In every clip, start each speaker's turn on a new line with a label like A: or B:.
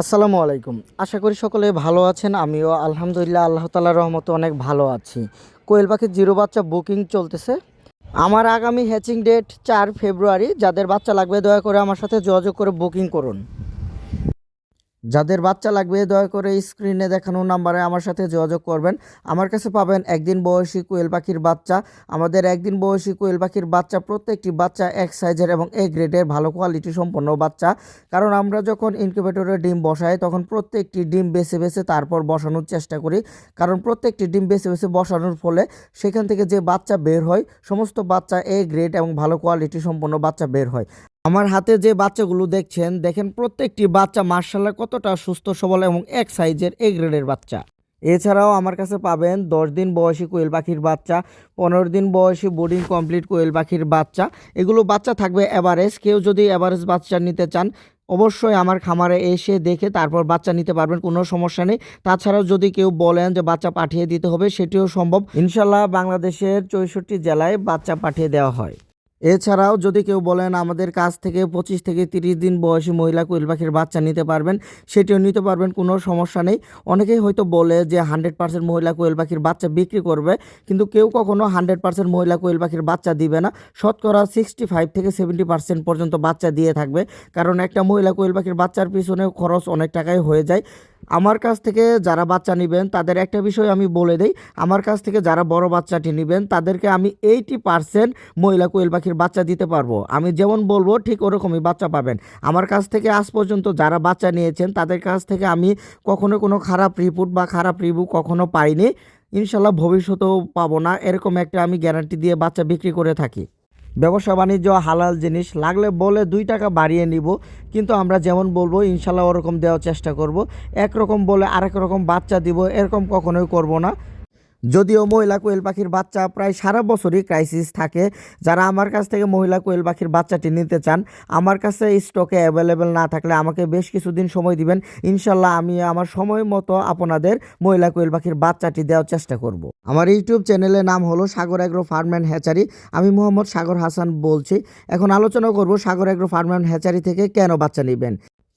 A: আসসালামু আলাইকুম। আশা করি সকলে ভালো আছেন, আমিও আলহামদুলিল্লাহ আল্লাহ তালার রহমতে অনেক ভালো আছি। কোয়েল পাখির জিরো বাচ্চা বুকিং চলতেছে। আমার আগামী হ্যাচিং ডেট চার ফেব্রুয়ারি। যাদের বাচ্চা লাগবে দয়া করে আমার সাথে যোগাযোগ করে বুকিং করুন। যাদের বাচ্চা লাগবে, দয়া করে স্ক্রিনে দেখানো নাম্বারে আমার সাথে যোগাযোগ করবেন। আমার কাছে পাবেন একদিন বয়সী কোয়েল পাখির বাচ্চা। আমাদের একদিন বয়সী কোয়েল পাখির বাচ্চা, প্রত্যেকটি বাচ্চা এক সাইজের এবং এ গ্রেডের ভালো কোয়ালিটি সম্পন্ন বাচ্চা। কারণ আমরা যখন ইনকিউবেটরে ডিম বসাই, তখন প্রত্যেকটি ডিম বেছে বেছে তারপর বসানোর চেষ্টা করি। কারণ প্রত্যেকটি ডিম বেছে বেছে বসানোর ফলে সেখান থেকে যে বাচ্চা বের হয়, সমস্ত বাচ্চা এ গ্রেড এবং ভালো কোয়ালিটি সম্পন্ন বাচ্চা বের হয়। আমার হাতে যে বাচ্চাগুলো দেখছেন, দেখেন প্রত্যেকটি বাচ্চা মার্শাল্লাহ কতটা সুস্থ, সবল এবং এক সাইজের এ গ্রেডের বাচ্চা। এছাড়াও আমার কাছে পাবেন দশ দিন বয়সী কোয়েল পাখির বাচ্চা, পনেরো দিন বয়সী বোর্ডিং কমপ্লিট কোয়েল পাখির বাচ্চা। এগুলো বাচ্চা থাকবে অ্যাভারেজ কেউ যদি অ্যাভারেজ বাচ্চা নিতে চান, অবশ্যই আমার খামারে এসে দেখে তারপর বাচ্চা নিতে পারবেন, কোনো সমস্যা নেই। তাছাড়াও যদি কেউ বলেন যে বাচ্চা পাঠিয়ে দিতে হবে, সেটিও সম্ভব। ইনশাল্লাহ বাংলাদেশের চৌষট্টি জেলায় বাচ্চা পাঠিয়ে দেওয়া হয়। এছাড়াও যদি কেউ বলেন আমাদের কাছ থেকে পঁচিশ থেকে তিরিশ দিন বয়সী মহিলা কোয়েল পাখির বাচ্চা নিতে পারবেন, সেটিও নিতে পারবেন, কোনো সমস্যা নেই। অনেকেই হয়তো বলে যে হান্ড্রেড পার্সেন্ট মহিলা কোয়েল পাখির বাচ্চা বিক্রি করবে, কিন্তু কেউ কখনো হান্ড্রেড পার্সেন্ট মহিলা কোয়েল পাখির বাচ্চা দিবে না। শতকরা সিক্সটি ফাইভ থেকে সেভেন্টি পার্সেন্ট পর্যন্ত বাচ্চা দিয়ে থাকবে, কারণ একটা মহিলা কোয়েল পাখির বাচ্চার পিছনে খরচ অনেক টাকাই হয়ে যায়। আমার কাছ থেকে যারা বাচ্চা নেবেন, তাদের একটা বিষয় আমি বলে দেই। আমার কাছ থেকে যারা বড় বাচ্চাটি নেবেন, তাদেরকে আমি এইটি পার্সেন্ট মহিলা কোয়েল পাখির বাচ্চা দিতে পারব। আমি যেমন বলব, ঠিক ওরকমই বাচ্চা পাবেন। আমার কাছ থেকে আজ পর্যন্ত যারা বাচ্চা নিয়েছেন, তাদের কাছ থেকে আমি কখনো কোনো খারাপ রিপোর্ট বা খারাপ রিভিউ কখনো পাইনি। ইনশাল্লাহ ভবিষ্যতেও পাবো না। এরকম একটা আমি গ্যারান্টি দিয়ে বাচ্চা বিক্রি করে থাকি। ব্যবসা, বাণিজ্য, হালাল জিনিস লাগলে বলে দুই টাকা বাড়িয়ে নিব। কিন্তু আমরা যেমন বলব, ইনশাল্লাহ ওরকম দেওয়ার চেষ্টা করব। একরকম বলে আরেক রকম বাচ্চা দিব, এরকম কখনোই করব না। যদিও মহিলা কোয়েল পাখির বাচ্চা প্রায় সারা বছরই ক্রাইসিস থাকে, যারা আমার কাছ থেকে মহিলা কোয়েল পাখির বাচ্চাটি নিতে চান, আমার কাছে স্টকে অ্যাভেলেবেল না থাকলে আমাকে বেশ কিছুদিন সময় দিবেন। ইনশাল্লাহ আমি আমার সময় মতো আপনাদের মহিলা কোয়েল পাখির বাচ্চাটি দেওয়ার চেষ্টা করব। আমার ইউটিউব চ্যানেলের নাম হলো Sagar agro farm and hatchery. আমি মোহাম্মদ সাগর হাসান বলছি। এখন আলোচনা করব Sagar agro farm and hatchery থেকে কেন বাচ্চা নেবেন?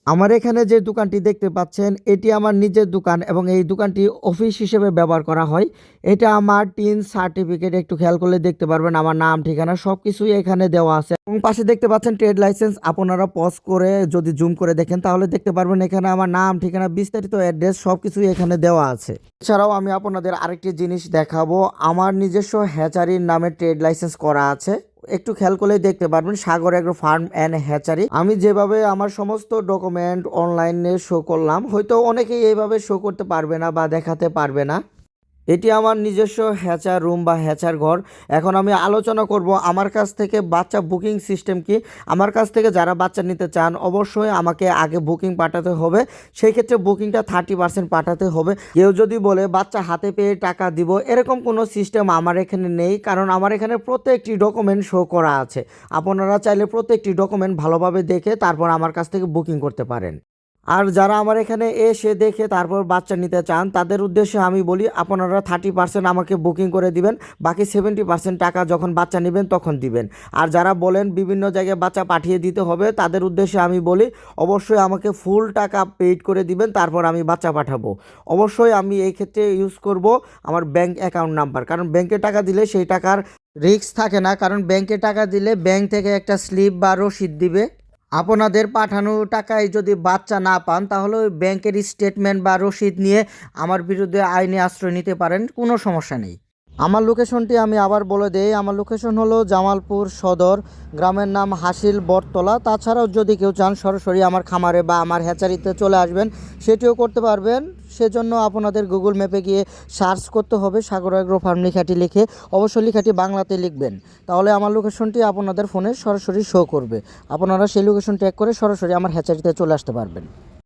A: আমার এখানে যে দোকানটি দেখতে পাচ্ছেন, এটি আমার নিজের দোকান এবং এই দোকানটি অফিস হিসেবে ব্যবহার করা হয়। এটা আমার টিন সার্টিফিকেট, একটু খেয়াল করলে দেখতে পারবেন আমার নাম, ঠিকানা সব কিছুই এখানে দেওয়া আছে। এবং পাশে দেখতে পাচ্ছেন ট্রেড লাইসেন্স, আপনারা পজ করে যদি জুম করে দেখেন, তাহলে দেখতে পারবেন এখানে আমার নাম, ঠিকানা, বিস্তারিত অ্যাড্রেস সব কিছুই এখানে দেওয়া আছে। এছাড়াও আমি আপনাদের আরেকটি জিনিস দেখাবো, আমার নিজস্ব হ্যাচারির নামে ট্রেড লাইসেন্স করা আছে। একটু খেয়াল করলেই দেখতে পারবেন, Sagar agro farm and hatchery. আমি যেভাবে আমার সমস্ত ডকুমেন্ট অনলাইনে শো করলাম, হয়তো অনেকেই এইভাবে শো করতে পারবে না বা দেখাতে পারবে না। এটি আমার নিজস্ব হ্যাচার রুম বা হ্যাচার ঘর। এখন আমি আলোচনা করব আমার কাছ থেকে বাচ্চা বুকিং সিস্টেম কি? আমার কাছ থেকে যারা বাচ্চা নিতে চান, অবশ্যই আমাকে আগে বুকিং পাঠাতে হবে। সেই ক্ষেত্রে বুকিংটা থার্টি পার্সেন্ট পাঠাতে হবে। কেউ যদি বলে, বাচ্চা হাতে পেয়ে টাকা দিব, এরকম কোনো সিস্টেম আমার এখানে নেই। কারণ আমার এখানে প্রত্যেকটি ডকুমেন্ট শো করা আছে। আপনারা চাইলে প্রত্যেকটি ডকুমেন্ট ভালোভাবে দেখে তারপর আমার কাছ থেকে বুকিং করতে পারেন। আর যারা আমার এখানে এসে দেখে তারপর বাচ্চা নিতে চান, তাদের উদ্দেশ্যে আমি বলি, আপনারা থার্টি পার্সেন্ট আমাকে বুকিং করে দিবেন, বাকি সেভেন্টি পার্সেন্ট টাকা যখন বাচ্চা নেবেন তখন দিবেন। আর যারা বলেন বিভিন্ন জায়গায় বাচ্চা পাঠিয়ে দিতে হবে, তাদের উদ্দেশ্যে আমি বলি, অবশ্যই আমাকে ফুল টাকা পেইড করে দিবেন, তারপর আমি বাচ্চা পাঠাবো। অবশ্যই আমি এই ক্ষেত্রে ইউজ করব আমার ব্যাংক অ্যাকাউন্ট নাম্বার কারণ ব্যাংকে টাকা দিলে সেই টাকার রিস্ক থাকে না, কারণ ব্যাংকে টাকা দিলে ব্যাংক থেকে একটা স্লিপ বা রসিদ দিবে। আপনাদের পাঠানো টাকায় যদি বাচ্চা না পান, তাহলে ওই ব্যাংকের স্টেটমেন্ট বা রসিদ নিয়ে আমার বিরুদ্ধে আইনে আশ্রয় নিতে পারেন, কোনো সমস্যা নেই। আমার লোকেশনটি আমি আবার বলে দেই, আমার লোকেশন হলো জামালপুর সদর, গ্রামের নাম হাসিল বটতলা। তাছাড়াও যদি কেউ চান সরাসরি আমার খামারে বা আমার হ্যাচারিতে চলে আসবেন, সেটিও করতে পারবেন। সেজন্য আপনাদের গুগল ম্যাপে গিয়ে সার্চ করতে হবে, সাগর অ্যাগ্রো ফার্ম লেখাটি লিখে অবশ্যই লেখাটি বাংলাতে লিখবেন। তাহলে আমার লোকেশনটি আপনাদের ফোনে সরাসরি শো করবে। আপনারা সেই লোকেশন ট্যাগ করে সরাসরি আমার হ্যাচারিতে চলে আসতে পারবেন।